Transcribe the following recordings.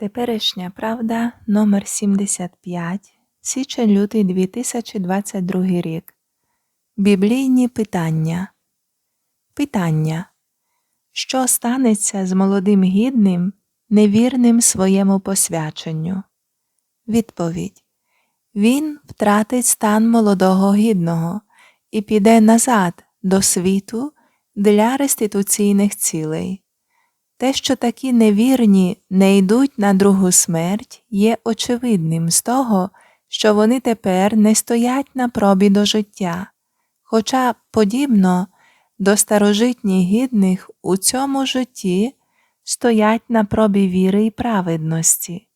Теперішня правда номер 75 січень лютий 2022 рік. Біблійні питання. Питання. Що станеться з молодим гідним, невірним своєму посвяченню? Відповідь. Він втратить стан молодого гідного і піде назад до світу для реституційних цілей. Те, що такі невірні не йдуть на другу смерть, є очевидним з того, що вони тепер не стоять на пробі до життя, хоча, подібно до старожитніх гідних у цьому житті стоять на пробі віри і праведності,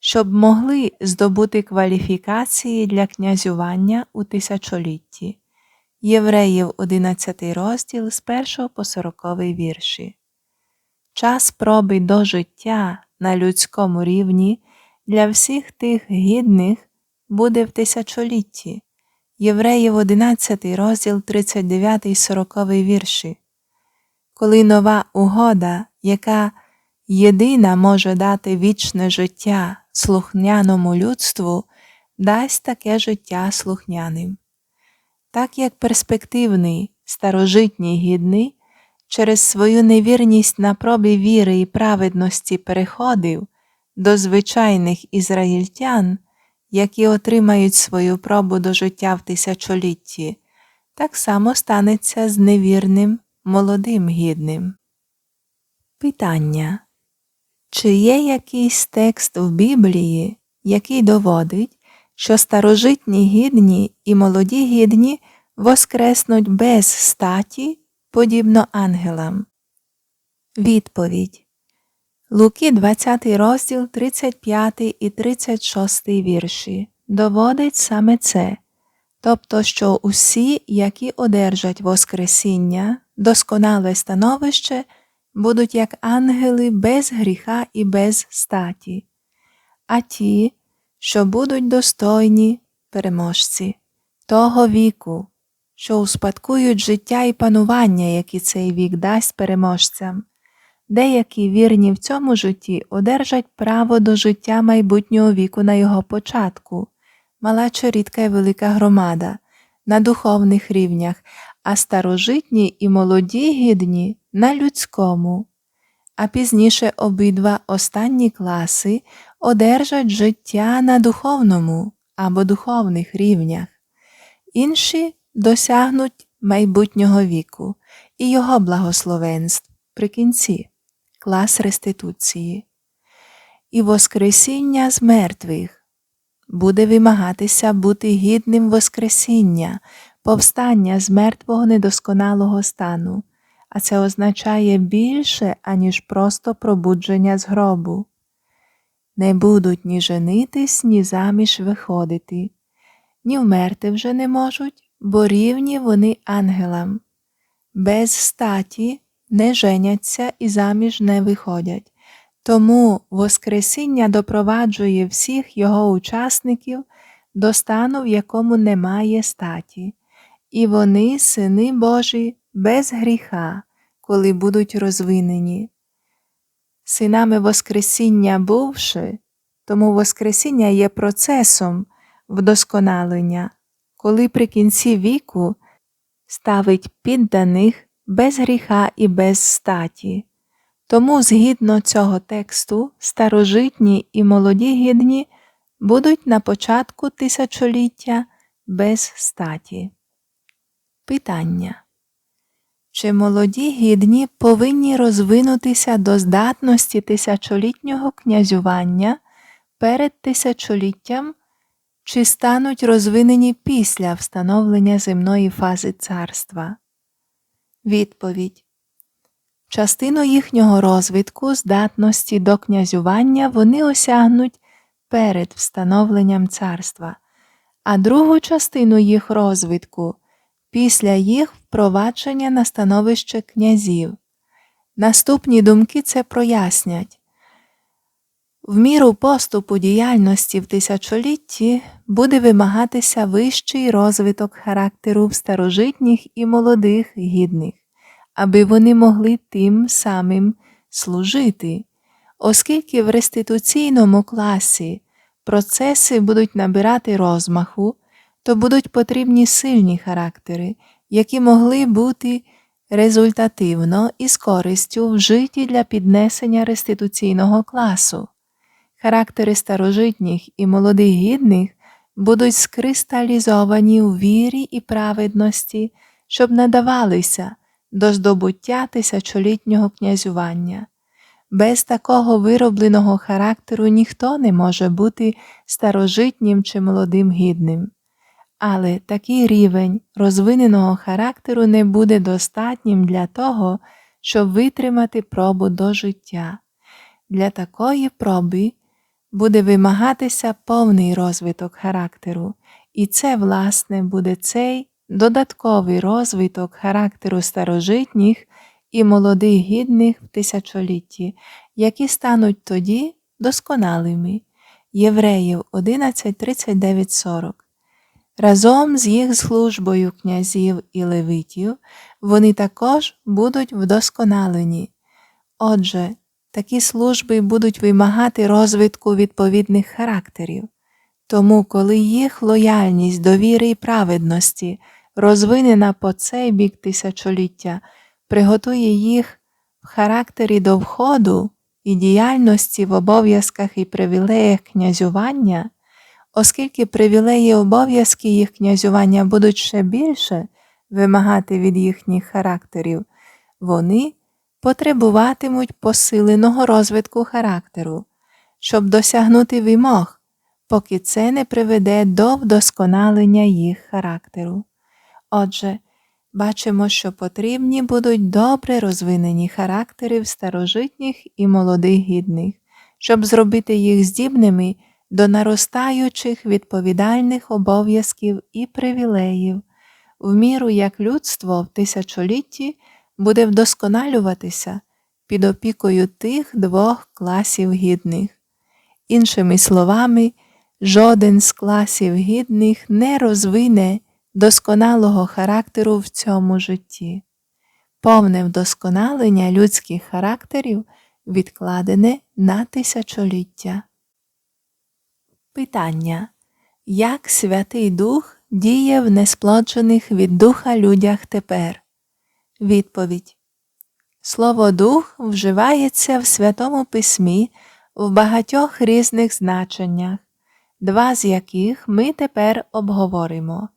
щоб могли здобути кваліфікації для князювання у тисячолітті. Євреїв 11 розділ з 1 по 40 вірші. Час проби до життя на людському рівні для всіх тих гідних буде в тисячолітті. Євреїв 11 розділ 39 40 вірші. Коли нова угода, яка єдина може дати вічне життя слухняному людству, дасть таке життя слухняним. Так як перспективний старожитній гідний через свою невірність на пробі віри і праведності переходив до звичайних ізраїльтян, які отримають свою пробу до життя в тисячолітті, так само станеться з невірним молодим гідним. Питання. Чи є якийсь текст в Біблії, який доводить, що старожитні гідні і молоді гідні воскреснуть без статі подібно ангелам. Відповідь. Луки 20 розділ 35 і 36 вірші. Доводить саме це, тобто, що усі, які одержать Воскресіння, досконале становище, будуть як ангели без гріха і без статі, а ті, що будуть достойні переможці того віку, що успадкують життя і панування, які цей вік дасть переможцям. Деякі вірні в цьому житті одержать право до життя майбутнього віку на його початку, мала чи рідка і велика громада, на духовних рівнях, а старожитні і молоді гідні на людському. А пізніше обидва останні класи одержать життя на духовному або духовних рівнях. Інші досягнуть майбутнього віку і його благословенств. При кінці, клас реституції, і Воскресіння з мертвих. Буде вимагатися бути гідним Воскресіння, повстання з мертвого недосконалого стану, а це означає більше, аніж просто пробудження з гробу. Не будуть ні женитись, ні заміж виходити, ні вмерти вже не можуть, бо рівні вони ангелам. Без статі не женяться і заміж не виходять. Тому Воскресіння допроваджує всіх його учасників до стану, в якому немає статі, і вони, сини Божі, без гріха, коли будуть розвинені. Синами Воскресіння бувши, тому Воскресіння є процесом вдосконалення коли при кінці віку ставить підданих без гріха і без статі. Тому, згідно цього тексту, старожитні і молоді гідні будуть на початку тисячоліття без статі. Питання. Чи молоді гідні повинні розвинутися до здатності тисячолітнього князювання перед тисячоліттям чи стануть розвинені після встановлення земної фази царства? Відповідь Частину їхнього розвитку, здатності до князювання вони осягнуть перед встановленням царства, а другу частину їх розвитку після їх впровадження на становище князів. Наступні думки це прояснять. В міру поступу діяльності в тисячолітті буде вимагатися вищий розвиток характеру в старожитніх і молодих гідних, аби вони могли тим самим служити, Оскільки в реституційному класі процеси будуть набирати розмаху, то будуть потрібні сильні характери, які могли бути результативно і з користю вжиті для піднесення реституційного класу. Характери старожитніх і молодих гідних будуть скристалізовані у вірі і праведності, щоб надавалися до здобуття тисячолітнього князювання. Без такого виробленого характеру ніхто не може бути старожитнім чи молодим гідним. Але такий рівень розвиненого характеру не буде достатнім для того, щоб витримати пробу до життя. Для такої проби буде вимагатися повний розвиток характеру, і це, власне, буде цей додатковий розвиток характеру старожитніх і молодих гідних в тисячолітті, які стануть тоді досконалими. Євреїв 11.39.40 Разом з їх службою князів і левитів вони також будуть вдосконалені. Отже, такі служби будуть вимагати розвитку відповідних характерів. Тому, коли їх лояльність до віри і праведності розвинена по цей бік тисячоліття, приготує їх в характері до входу і діяльності в обов'язках і привілеях князювання, оскільки привілеї і обов'язки їх князювання будуть ще більше вимагати від їхніх характерів, вони потребуватимуть посиленого розвитку характеру, щоб досягнути вимог, поки це не приведе до вдосконалення їх характеру. Отже, бачимо, що потрібні будуть добре розвинені характери в старожитніх і молодих гідних, щоб зробити їх здібними до наростаючих відповідальних обов'язків і привілеїв, в міру як людство в тисячолітті буде вдосконалюватися під опікою тих двох класів гідних. Іншими словами, жоден з класів гідних не розвине досконалого характеру в цьому житті. Повне вдосконалення людських характерів відкладене на тисячоліття. Питання Як Святий Дух діє в несплоджених від духа людях тепер? Відповідь Слово Дух вживається в Святому Письмі в багатьох різних значеннях, два з яких ми тепер обговоримо.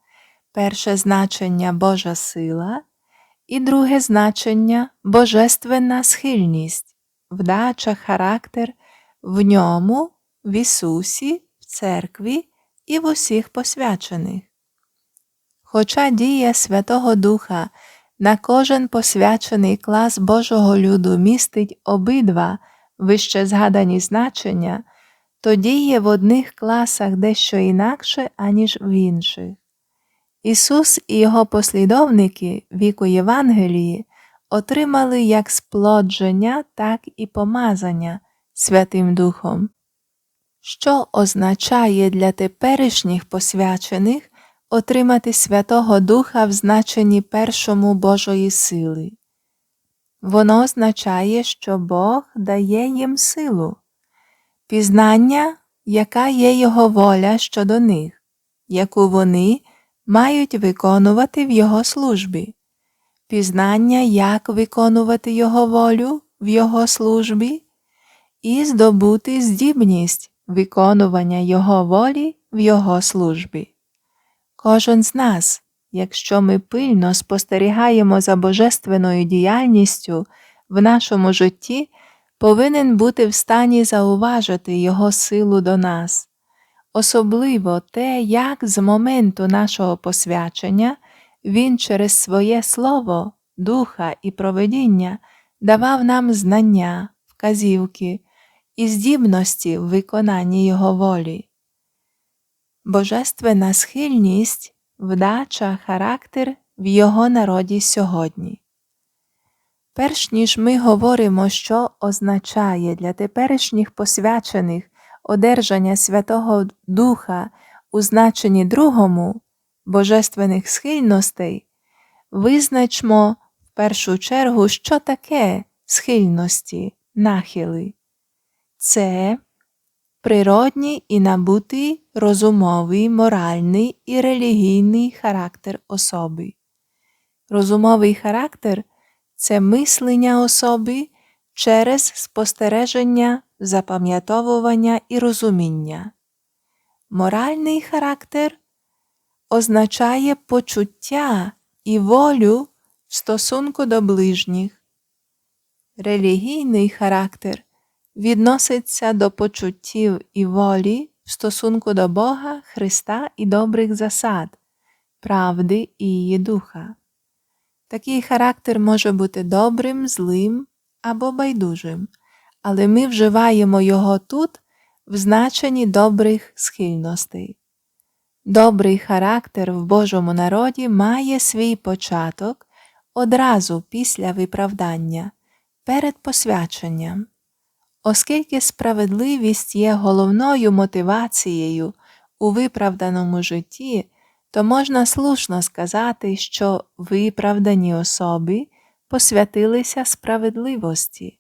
Перше значення Божа сила і друге значення Божественна схильність, вдача, характер в ньому, в Ісусі, в церкві і в усіх посвячених. Хоча дія Святого Духа на кожен посвячений клас Божого люду містить обидва вище згадані значення, то діє в одних класах дещо інакше, аніж в інших. Ісус і Його послідовники віку Євангелії отримали як сплодження, так і помазання Святим Духом, що означає для теперішніх посвячених отримати Святого Духа в значенні першому Божої сили. Воно означає, що Бог дає їм силу, пізнання, яка є Його воля щодо них, яку вони мають виконувати в Його службі, пізнання, як виконувати Його волю в Його службі, і здобути здібність виконування Його волі в Його службі. Кожен з нас, якщо ми пильно спостерігаємо за божественною діяльністю в нашому житті, повинен бути в стані зауважити Його силу до нас, особливо те, як з моменту нашого посвячення Він через своє слово, духа і проведіння давав нам знання, вказівки і здібності в виконанні Його волі. Божественна схильність, вдача, характер в Його народі сьогодні. Перш ніж ми говоримо, що означає для теперішніх посвячених одержання Святого Духа у значенні другому божественних схильностей, визначмо в першу чергу, що таке схильності, нахили. це природній і набутий розумовий, моральний і релігійний характер особи. Розумовий характер це мислення особи через спостереження, запам'ятовування і розуміння. Моральний характер означає почуття і волю в стосунку до ближніх. Релігійний характер відноситься до почуттів і волі в стосунку до Бога, Христа і добрих засад, правди і її духа. Такий характер може бути добрим, злим або байдужим, але ми вживаємо його тут в значенні добрих схильностей. Добрий характер в Божому народі має свій початок одразу після виправдання, перед посвяченням. Оскільки справедливість є головною мотивацією у виправданому житті, то можна слушно сказати, що виправдані особи посвятилися справедливості.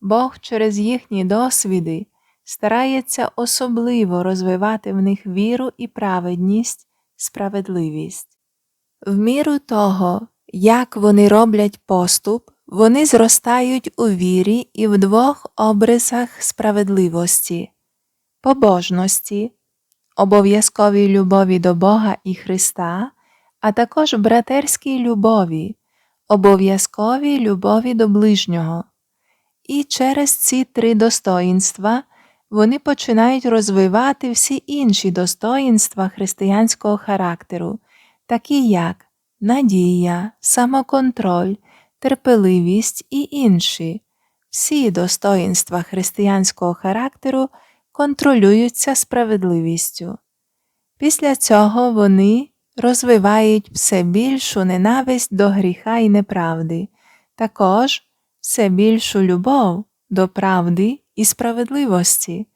Бог через їхні досвіди старається особливо розвивати в них віру і праведність, справедливість. В міру того, як вони роблять поступ, вони зростають у вірі і в двох обрисах справедливості, побожності, обов'язковій любові до Бога і Христа, а також братерській любові, обов'язковій любові до ближнього. І через ці три достоїнства вони починають розвивати всі інші достоїнства християнського характеру, такі як надія, самоконтроль, терпеливість і інші. Всі достоїнства християнського характеру контролюються справедливістю. Після цього вони розвивають все більшу ненависть до гріха і неправди, також все більшу любов до правди і справедливості.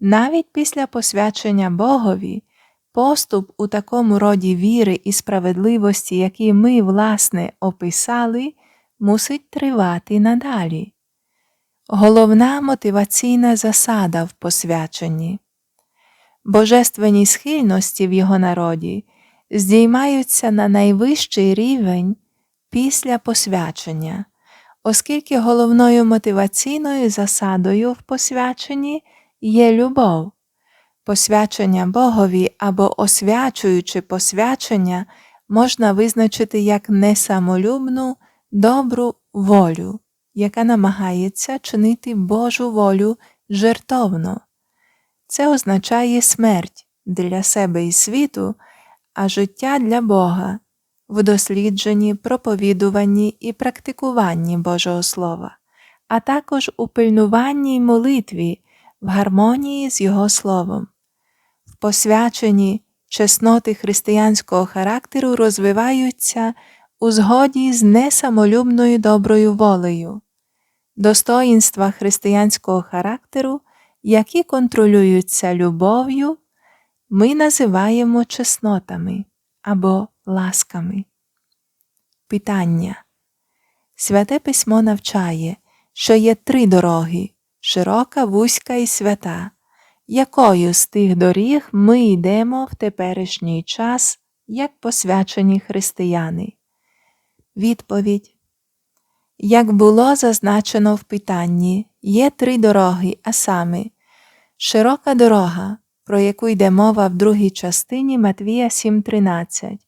Навіть після посвячення Богові поступ у такому роді віри і справедливості, які ми, власне, описали, мусить тривати надалі. Головна мотиваційна засада в посвяченні. Божественні схильності в його народі здіймаються на найвищий рівень після посвячення, оскільки головною мотиваційною засадою в посвяченні є любов. Посвячення Богові або освячуючи посвячення можна визначити як несамолюбну добру волю, яка намагається чинити Божу волю жертовно. Це означає смерть для себе і світу, а життя для Бога в дослідженні, проповідуванні і практикуванні Божого Слова, а також у пильнуванні й молитві в гармонії з Його Словом. В посвяченні чесноти християнського характеру розвиваються у згоді з несамолюбною доброю волею, достоїнства християнського характеру, які контролюються любов'ю, ми називаємо чеснотами або ласками. Питання. Святе письмо навчає, що є три дороги широка, вузька і свята. Якою з тих доріг ми йдемо в теперішній час як посвячені християни? Відповідь. Як було зазначено в питанні, є три дороги, а саме широка дорога, про яку йде мова в другій частині Матвія 7.13,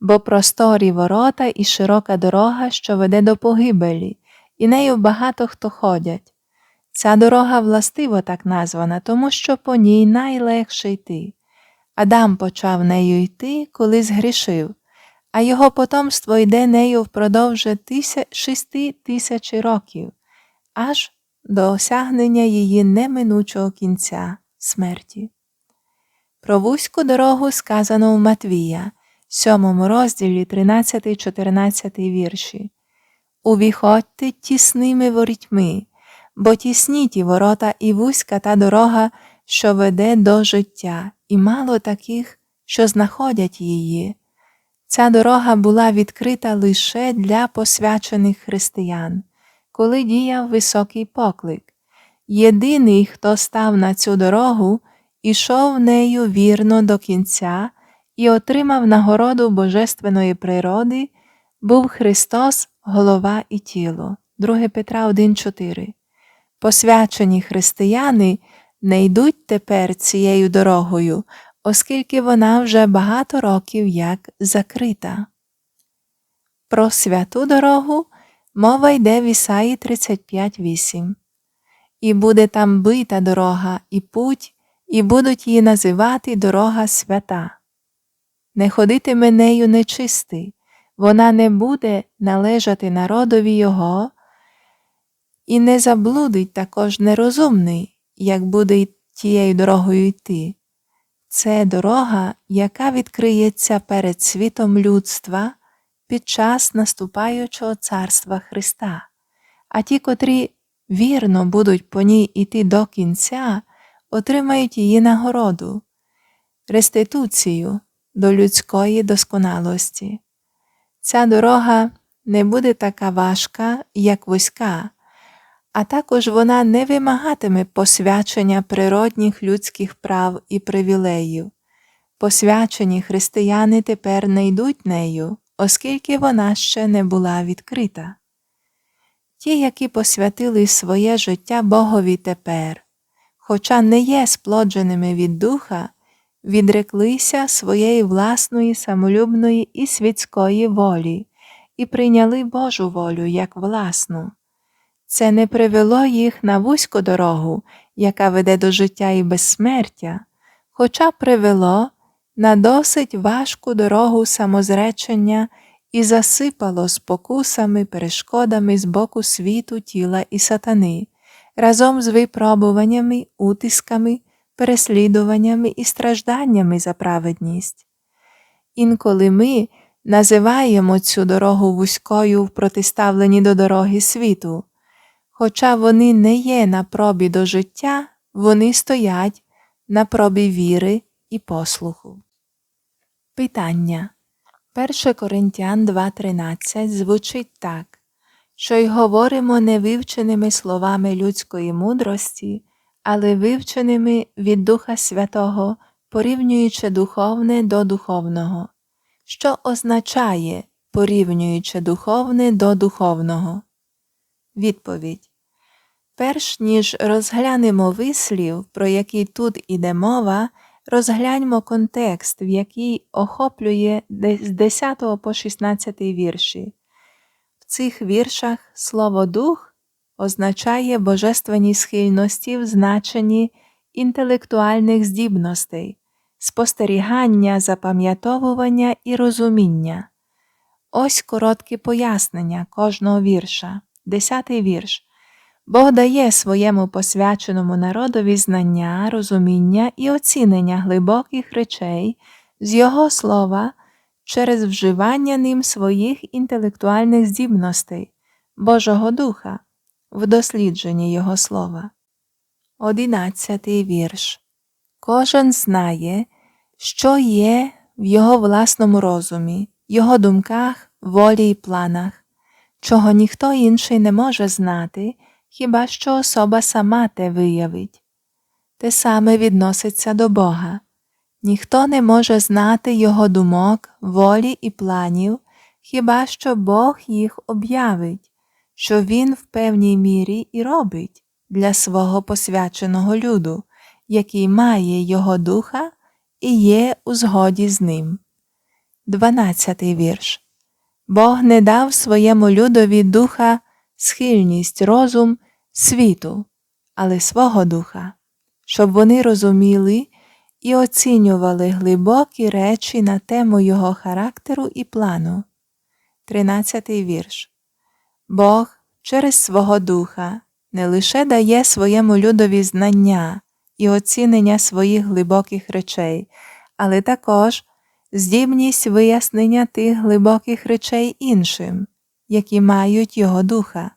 бо просторі ворота і широка дорога, що веде до погибелі, і нею багато хто ходять. Ця дорога властиво так названа, тому що по ній найлегше йти. Адам почав нею йти, коли згрішив а його потомство йде нею впродовж шести тисяч років, аж до осягнення її неминучого кінця смерті. Про вузьку дорогу сказано у Матвія, сьомому розділі 13, 14 вірші. Увіходьте тісними ворітьми, бо тісні ті ворота і вузька та дорога, що веде до життя, і мало таких, що знаходять її. Ця дорога була відкрита лише для посвячених християн, коли діяв високий поклик. Єдиний, хто став на цю дорогу, ішов нею вірно до кінця і отримав нагороду божественної природи, був Христос, голова і тіло. 2 Петра 1,4 Посвячені християни не йдуть тепер цією дорогою, оскільки вона вже багато років як закрита. Про святу дорогу мова йде в Ісаї 35.8. І буде там бита дорога і путь, і будуть її називати дорога свята. Не ходитиме нею нечистий, вона не буде належати народові його, і не заблудить також нерозумний, як буде тією дорогою йти. Це дорога, яка відкриється перед світом людства під час наступаючого царства Христа, а ті, котрі вірно будуть по ній іти до кінця, отримають її нагороду, реституцію до людської досконалості. Ця дорога не буде така важка, як вузька, а також вона не вимагатиме посвячення природних людських прав і привілеїв. Посвячені християни тепер не йдуть нею, оскільки вона ще не була відкрита. Ті, які посвятили своє життя Богові тепер, хоча не є сплодженими від духа, відреклися своєї власної самолюбної і світської волі і прийняли Божу волю як власну. Це не привело їх на вузьку дорогу, яка веде до життя і безсмертя, хоча привело на досить важку дорогу самозречення і засипало спокусами, перешкодами з боку світу, тіла і сатани, разом з випробуваннями, утисками, переслідуваннями і стражданнями за праведність. Інколи ми називаємо цю дорогу вузькою в протиставленні до дороги світу. Хоча вони не є на пробі до життя, вони стоять на пробі віри і послуху. Питання 1 Коринтян 2.13 звучить так, що й говоримо не вивченими словами людської мудрості, але вивченими від Духа Святого, порівнюючи духовне до духовного, що означає порівнюючи духовне до духовного. Відповідь Перш ніж розглянемо вислів, про який тут іде мова, розгляньмо контекст, в який охоплює з 10 по 16 вірші. В цих віршах слово дух означає божественні схильності в значенні інтелектуальних здібностей, спостерігання, запам'ятовування і розуміння. Ось коротке пояснення кожного вірша. Десятий вірш. Бог дає своєму посвяченому народові знання, розуміння і оцінення глибоких речей з Його слова через вживання ним своїх інтелектуальних здібностей, Божого Духа в дослідженні Його слова. Одинадцятий вірш. Кожен знає, що є в його власному розумі, його думках, волі і планах, чого ніхто інший не може знати хіба що особа сама те виявить. Те саме відноситься до Бога. Ніхто не може знати Його думок, волі і планів, хіба що Бог їх об'явить, що Він в певній мірі і робить для свого посвяченого люду, який має Його духа і є у згоді з ним. 12 вірш Бог не дав своєму людові духа схильність, розум світу, але свого духа, щоб вони розуміли і оцінювали глибокі речі на тему його характеру і плану. 13 вірш. Бог через свого духа не лише дає своєму людові знання і оцінення своїх глибоких речей, але також здібність вияснення тих глибоких речей іншим, які мають Його духа.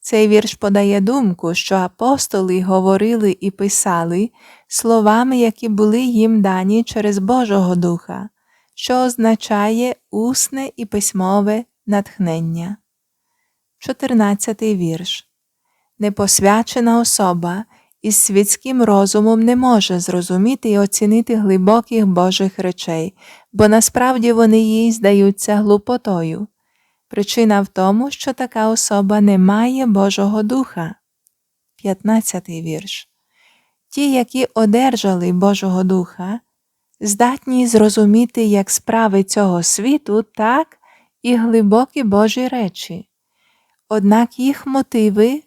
Цей вірш подає думку, що апостоли говорили і писали словами, які були їм дані через Божого Духа, що означає усне і письмове натхнення. 14 вірш. Непосвячена особа із світським розумом не може зрозуміти і оцінити глибоких Божих речей, бо насправді вони їй здаються глупотою. Причина в тому, що така особа не має Божого Духа. 15 вірш. Ті, які одержали Божого Духа, здатні зрозуміти як справи цього світу, так і глибокі Божі речі. Однак їх мотиви,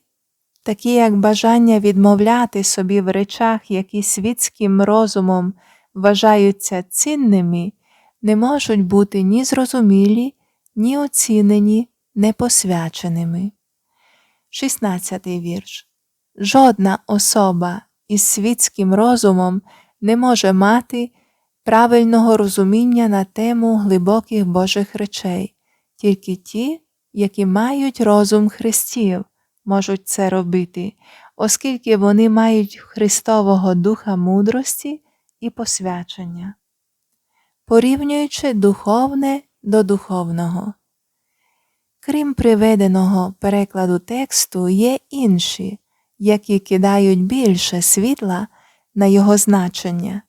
такі як бажання відмовляти собі в речах, які світським розумом вважаються цінними, не можуть бути ні зрозумілі, ні оцінені непосвяченими. 16 вірш. Жодна особа із світським розумом не може мати правильного розуміння на тему глибоких Божих речей, тільки ті, які мають розум Христів, можуть це робити, оскільки вони мають Христового Духа мудрості і посвячення. Порівнюючи духовне до духовного. Крім приведеного перекладу тексту, є інші, які кидають більше світла на його значення.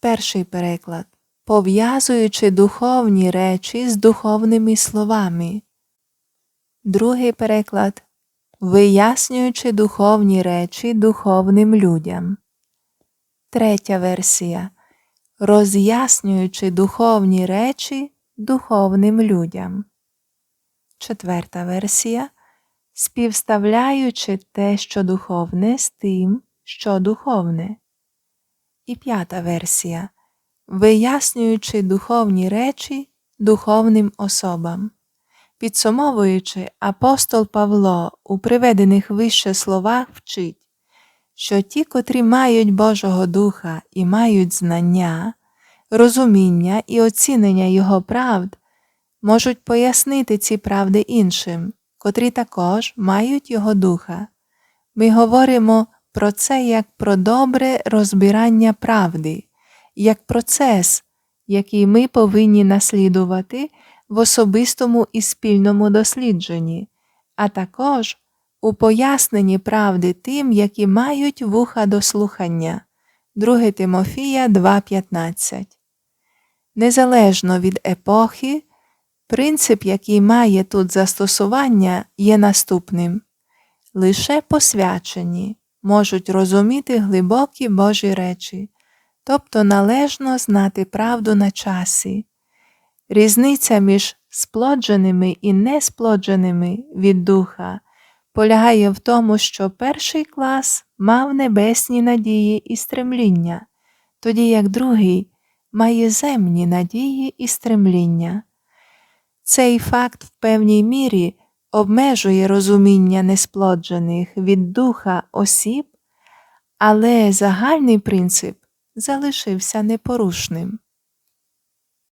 Перший переклад пов'язуючи духовні речі з духовними словами. Другий переклад вияснюючи духовні речі духовним людям. Третя версія роз'яснюючи духовні речі духовним людям. Четверта версія співставляючи те, що духовне з тим, що духовне. І п'ята версія вияснюючи духовні речі духовним особам. Підсумовуючи, апостол Павло у приведених вище словах вчить, що ті, котрі мають Божого Духа і мають знання, розуміння і оцінення Його правд, можуть пояснити ці правди іншим, котрі також мають Його Духа. Ми говоримо про це як про добре розбирання правди, як процес, який ми повинні наслідувати в особистому і спільному дослідженні, а також у поясненні правди тим, які мають вуха до слухання. 2 Тимофія 2.15 Незалежно від епохи, принцип, який має тут застосування, є наступним лише посвячені можуть розуміти глибокі Божі речі, тобто належно знати правду на часі. Різниця між сплодженими і несплодженими від духа полягає в тому, що перший клас мав небесні надії і стремління, тоді як другий має земні надії і стремління. Цей факт в певній мірі обмежує розуміння несплоджених від духа осіб, але загальний принцип залишився непорушним.